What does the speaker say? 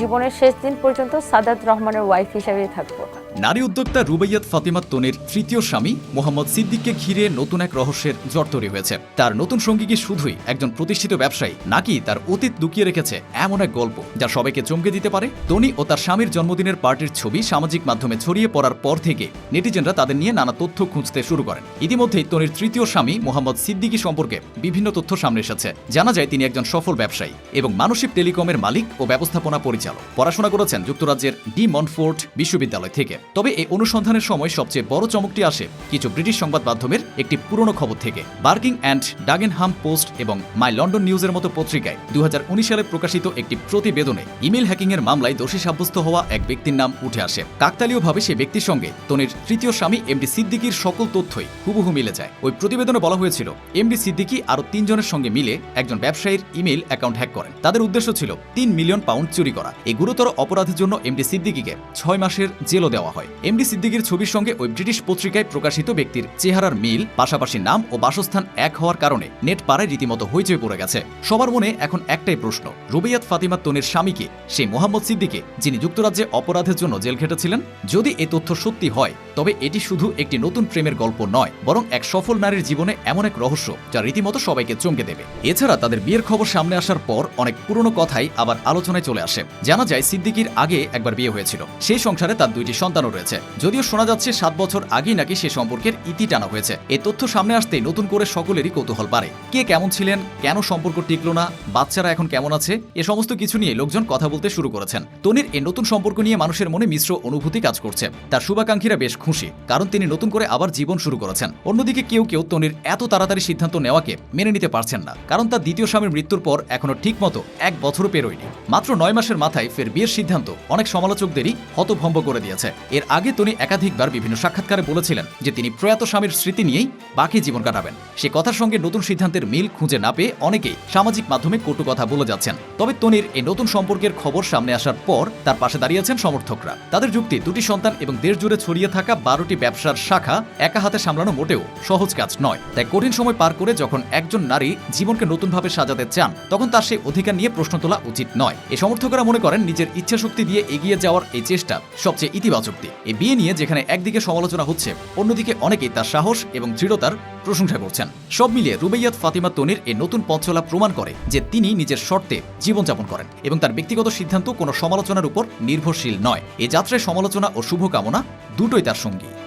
জীবনের শেষ দিন পর্যন্ত সাদাত রহমানের ওয়াইফ হিসাবেই থাকব। নারী উদ্যোক্তা রুবাইয়াত ফাতিমা তনির তৃতীয় স্বামী মোহাম্মদ সিদ্দিককে ঘিরে নতুন এক রহস্যের জট তৈরি হয়েছে। তার নতুন সঙ্গী কি শুধুই একজন প্রতিষ্ঠিত ব্যবসায়ী নাকি তার অতীত লুকিয়ে রেখেছে এমন এক গল্প যা সবাইকে চমকে দিতে পারে। তনি ও তার স্বামীর জন্মদিনের পার্টির ছবি সামাজিক মাধ্যমে ছড়িয়ে পড়ার পর থেকে নেটিজেনরা তাদের নিয়ে নানা তথ্য খুঁজতে শুরু করেন। ইতিমধ্যেই তনির তৃতীয় স্বামী মোহাম্মদ সিদ্দিকী সম্পর্কে বিভিন্ন তথ্য সামনে এসেছে। জানা যায় তিনি একজন সফল ব্যবসায়ী এবং মানসিক টেলিকমের মালিক ও ব্যবস্থাপনা পরিচালক। পড়াশোনা করেছেন যুক্তরাজ্যের ডি মনফোর্ট বিশ্ববিদ্যালয় থেকে। তবে এই অনুসন্ধানের সময় সবচেয়ে বড় চমকটি আসে কিছু ব্রিটিশ সংবাদ মাধ্যমের একটি পুরনো খবর থেকে। বার্কিং অ্যান্ড ডাগেনহাম পোস্ট এবং মাই লন্ডন নিউজের মতো পত্রিকায় দু হাজার উনিশ সালে প্রকাশিত একটি প্রতিবেদনে ইমেল হ্যাকিংয়ের মামলায় দোষী সাব্যস্ত হওয়া এক ব্যক্তির নাম উঠে আসে। কাকতালীয়ভাবে সে ব্যক্তির সঙ্গে তনির তৃতীয় স্বামী এমডি সিদ্দিকির সকল তথ্যই হুবহু মিলে যায়। ওই প্রতিবেদনে বলা হয়েছিল এমডি সিদ্দিকি আরও তিনজনের সঙ্গে মিলে একজন ব্যবসায়ীর ইমেল অ্যাকাউন্ট হ্যাক করেন। তাদের উদ্দেশ্য ছিল, তিন মিলিয়ন পাউন্ড চুরি করা। এই গুরুতর অপরাধের জন্য এমডি সিদ্দিকিকে ছয় মাসের জেলও দেওয়া। হয়। এমডি সিদ্দিকির ছবির সঙ্গে ওই ব্রিটিশ পত্রিকায় প্রকাশিত ব্যক্তির চেহারার মিল, পাশাপাশি নাম ও বাসস্থান এক হওয়ার কারণে নেট পাড়ায় রীতিমতো হইচই পড়ে গেছে। সবার মনে এখন একটাই প্রশ্ন, রুবিয়াত ফাতিমা তনির স্বামীকে সেই মোহাম্মদ সিদ্দিকে, যিনি যুক্তরাজ্যে অপরাধের জন্য জেল খেটেছিলেন, যদি এ তথ্য সত্যি হয় তবে এটি শুধু একটি নতুন প্রেমের গল্প নয়, বরং এক সফল নারীর জীবনে এমন এক রহস্য যা রীতিমতো সবাইকে চমকে দেবে। এছাড়া তাদের বিয়ের খবর সামনে আসার পর অনেক পুরনো কথাই আবার আলোচনায় চলে আসে। জানা যায়, সিদ্দিকির আগে একবার বিয়ে হয়েছিল। সেই সংসারে তার দুইটি সন্তানও রয়েছে। যদিও শোনা যাচ্ছে, সাত বছর আগেই নাকি সে সম্পর্কের ইতি টানা হয়েছে। এই তথ্য সামনে আসতেই নতুন করে সকলেরই কৌতূহল বাড়ে। কে কেমন ছিলেন, কেন সম্পর্ক টিকলো না, বাচ্চারা এখন কেমন আছে, এ সমস্ত কিছু নিয়ে লোকজন কথা বলতে শুরু করেছেন। তনির এই নতুন সম্পর্ক নিয়ে মানুষের মনে মিশ্র অনুভূতি কাজ করছে। তার শুভাকাঙ্ক্ষীরা বেশ খুশি, কারণ তিনি নতুন করে আবার জীবন শুরু করেছেন। অন্যদিকে কেউ কেউ তনির এত তাড়াতাড়ি সিদ্ধান্ত নেওয়াকে মেনে নিতে পারছেন না, কারণ তার দ্বিতীয় স্বামীর মৃত্যুর পর এখনও ঠিকমতো এক বছরও পেরোয়নি। মাত্র নয় মাসের মাথায় ফের বিয়ের সিদ্ধান্ত অনেক সমালোচকদেরই হতভম্ব করে দিয়েছে। এর আগে তনি একাধিকবার বিভিন্ন সাক্ষাৎকারে বলেছিলেন যে তিনি প্রয়াত স্বামীর স্মৃতি নিয়েই বাকি জীবন কাটাবেন। সে কথার সঙ্গে নতুন সিদ্ধান্তের মিল খুঁজে না পেয়ে অনেকেই সামাজিক মাধ্যমে কটু কথা বলে যাচ্ছেন। তবে তনির এই নতুন সম্পর্কের খবর সামনে আসার পর তার পাশে দাঁড়িয়েছেন সমর্থকরা। তাদের যুক্তি, দুটি সন্তান এবং দেশ জুড়ে ছড়িয়ে থাকা বারোটি ব্যবসার শাখা একা হাতে সামলানো মোটেও সহজ কাজ নয়। তাই কঠিন সময় পার করে যখন একজন নারী জীবনকে নতুনভাবে সাজাতে চান, তখন তার সেই অধিকার নিয়ে প্রশ্ন তোলা উচিত নয়। এই সমর্থকরা মনে করেন, নিজের ইচ্ছা শক্তি দিয়ে এগিয়ে যাওয়ার এই চেষ্টা সবচেয়ে ইতিবাচক দিক। এই বিয়ে নিয়ে যেখানে একদিকে সমালোচনা হচ্ছে, অন্যদিকে অনেকেই তার সাহস এবং দৃঢ়তার প্রশংসা করছেন। সব মিলিয়ে রুবাইয়াত ফাতিমা তনির এই নতুন পথচলা প্রমাণ করে যে তিনি নিজের শর্তে জীবনযাপন করেন এবং তার ব্যক্তিগত সিদ্ধান্ত কোনো সমালোচনার উপর নির্ভরশীল নয়। এ যাত্রায় সমালোচনা ও শুভকামনা দুটোই তার সঙ্গী।